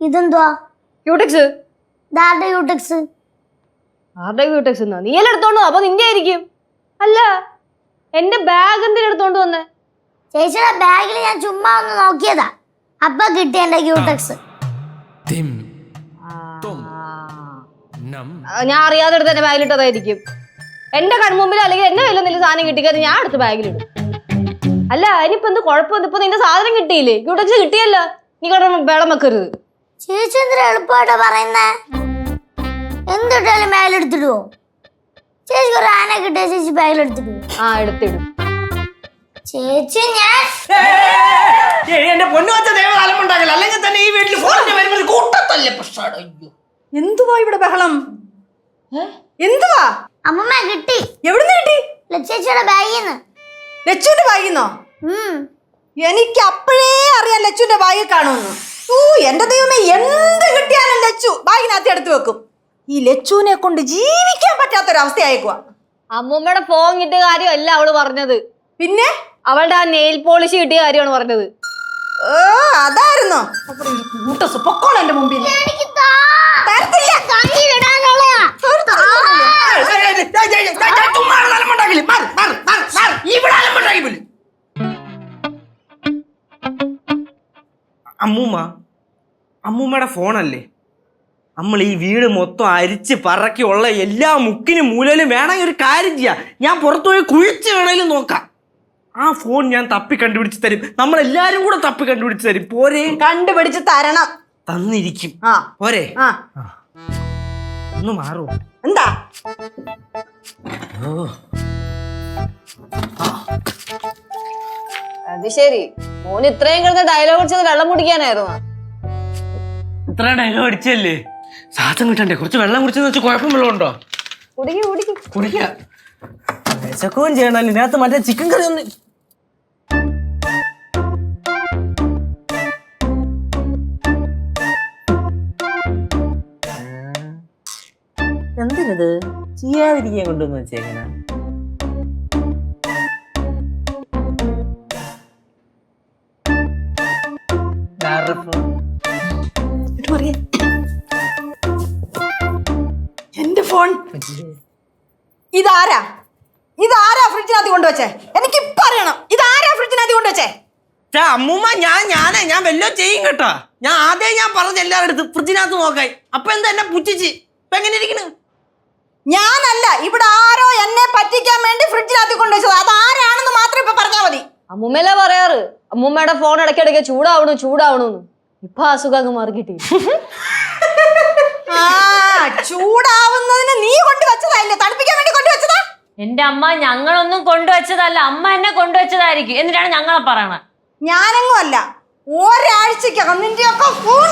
ഇതെന്തുവാ? ക്യൂടെക്സ് ദാരുടെ യൂടെക്സ് ആരുടെ ക്യൂടെക്സ് എന്നാ നീ എല്ലാം എടുത്തോണ്ട് അപ്പൊ നിന്റെ ആയിരിക്കും. അല്ല എന്റെ ബാഗ് എന്തിനാ എടുത്തോണ്ട് വന്നേ? ചേച്ചിയുടെ ബാഗിൽ ഞാൻ ചുമ്മാ ഒന്ന് നോക്കിയതാ. അപ്പൊ കിട്ടിയ എന്റെ. ആ, ഞാൻ അറിയാതെ എടുത്ത് എന്റെ ബാഗിലിട്ടതായിരിക്കും എന്റെ കൺമുമ്പിൽ അല്ലെങ്കിൽ എന്നെ കയ്യിൽ എന്തെങ്കിലും സാധനം കിട്ടിക്കാതെ ഞാൻ എടുത്ത് ബാഗിലിടും അല്ല ഇനിയിപ്പോ എന്ത് കുഴപ്പമില്ല ഇപ്പൊ നിന്റെ സാധനം കിട്ടിയില്ലേ? ക്യൂടെക്സ് കിട്ടിയല്ലോ. നീ കട വെള്ളം വെക്കരുത്. ചേച്ചി എന്തിനാ എളുപ്പമായിട്ടാ പറയുന്നേ? എന്തിട്ടാലും ബാഗിലെടുത്തിടുവോ ചേച്ചി ഒരു ആന കിട്ടിയ ചേച്ചി ബാഗിലെടുത്തിടുവോ ആ എടുത്തിടും. ചേച്ചി ഞാൻ എന്റെ അല്ലെങ്കിൽ തന്നെ ഈ വീട്ടിൽ ഫോണിന്റെ വരുമ്പോൾ കൂട്ടത്തല്ലേ പ്രശ്നം? അയ്യോ. എന്തുവാ ഇവിടെ ബഹളം? എന്തുവാ? അമ്മമ്മ കിട്ടി. എവിടുന്ന് കിട്ടി? ലച്ചേച്ചിയുടെ ബാഗിൽ നിന്ന് ലച്ചുവിന്റെ എനിക്ക് അപ്പോഴേ അറിയാം ലച്ചുവിന്റെ ബാഗ് കാണുമെന്ന്. ഊ എന്റെ ദൈവമേ എന്ത് കിട്ടിയാലും ലച്ചു ബാഗിനകത്ത് എടുത്തു വെക്കും. ഈ ലച്ചുവിനെ കൊണ്ട് ജീവിക്കാൻ പറ്റാത്തൊരവസ്ഥയായേക്കുവാ. അമ്മൂമ്മയുടെ ഫോൺ കിട്ടിയ കാര്യമല്ല അവൾ പറഞ്ഞത്. പിന്നെ? അവളുടെ ആ നെയിൽ പോളിഷ് കിട്ടിയ കാര്യമാണ് പറഞ്ഞത്. ഓ അതായിരുന്നോ. കൂട്ടസ് പൊക്കോളെ എന്റെ മുമ്പിൽ അമ്മൂമ്മ. അമ്മൂമ്മയുടെ ഫോണല്ലേ? നമ്മൾ ഈ വീട് മൊത്തം അരിച്ച് പറക്കി ഉള്ള എല്ലാ മുക്കിനും മൂലയിലും വേണമെങ്കിൽ ഒരു കാര്യം ചെയ്യാം. ഞാൻ പുറത്തുപോയി കുഴിച്ച് വേണേലും നോക്കാം. ആ ഫോൺ ഞാൻ തപ്പി കണ്ടുപിടിച്ച് തരും. നമ്മളെല്ലാരും കൂടെ തപ്പി കണ്ടുപിടിച്ച് തരും. പോരെ? കണ്ടുപിടിച്ച് തരണം. തന്നിരിക്കും. ആ. പോരെ? ആ. ഒന്ന് മാറൂ. എന്താ? അത് ശരി. മോൻ ഇത്രയും കിടന്ന് ഡയലോഗ് അടിച്ചത് വെള്ളം കുടിക്കാനായിരുന്നു. ഇത്ര ഡയലോഗ് അടിച്ചല്ലേ ശ്വാസം കിട്ടണ്ടേ? കുറച്ച് വെള്ളം കുടിച്ചെന്ന് വെച്ചാൽ കുഴപ്പം വെള്ളം ഉണ്ടോ കുടിക്ക്. കുടിക്ക്. കുടിക്കുക വിശക്കുകയും ചെയ്യണല്ലോ ഇതിനകത്ത് മറ്റേ ചിക്കൻ കറി ഒന്ന്. എന്തിനത്? ചെയ്യാതിരിക്കാൻ കൊണ്ടുവന്ന് വെച്ചേക്കണ. എന്റെ ഫോൺ. ഇതാരാ? ഇതാരാ ഫ്രിഡ്ജിനകത്ത് കൊണ്ടുവച്ചേ? എനിക്ക് ഇപ്പൊ അറിയണം. ഇതാരാ ഫ്രിഡ്ജിനകത്ത് കൊണ്ടുവച്ചേ? അമ്മൂമ്മ ഞാൻ ഞാനേ ഞാൻ വല്ലോ ചെയ്യും കേട്ടോ. ഞാൻ ആദ്യം ഞാൻ പറഞ്ഞ എല്ലാവരുടെ അടുത്ത് ഫ്രിഡ്ജിനകത്ത് നോക്കായി. അപ്പൊ എന്താ എന്നെ പുച്ഛിച്ച്? ഇപ്പൊ എങ്ങനെ ഇരിക്കണ്? ഞാനല്ല ഇവിടെ ആരോ എന്നെ പറ്റിക്കാൻ വേണ്ടി ഫ്രിഡ്ജിനകത്ത് കൊണ്ടുവച്ചത്. അതാരാണെന്ന് അമ്മൂമ്മയല്ലേ പറയാറ്? അമ്മൂമ്മയുടെ ഫോൺ ഇടയ്ക്കിടയ്ക്ക് ചൂടാവണു ചൂടാവണു ഇപ്പൊ അസുഖം അങ്ങ് മാറി കിട്ടി ആ ചൂടാവുന്നതിന് നീ കൊണ്ടുവച്ചതല്ലേ? തണുപ്പിക്കാൻ വേണ്ടി കൊണ്ടുവച്ചതാ? എന്റെ അമ്മ ഞങ്ങളൊന്നും കൊണ്ടുവച്ചതല്ല. അമ്മ എന്നെ കൊണ്ടുവച്ചതായിരിക്കും. എന്നിട്ടാണ് ഞങ്ങളെ പറയണത് ഞാനങ്ങും അല്ല. ഒരാഴ്ചക്കകം നിന്റെയൊക്കെ ഫോൺ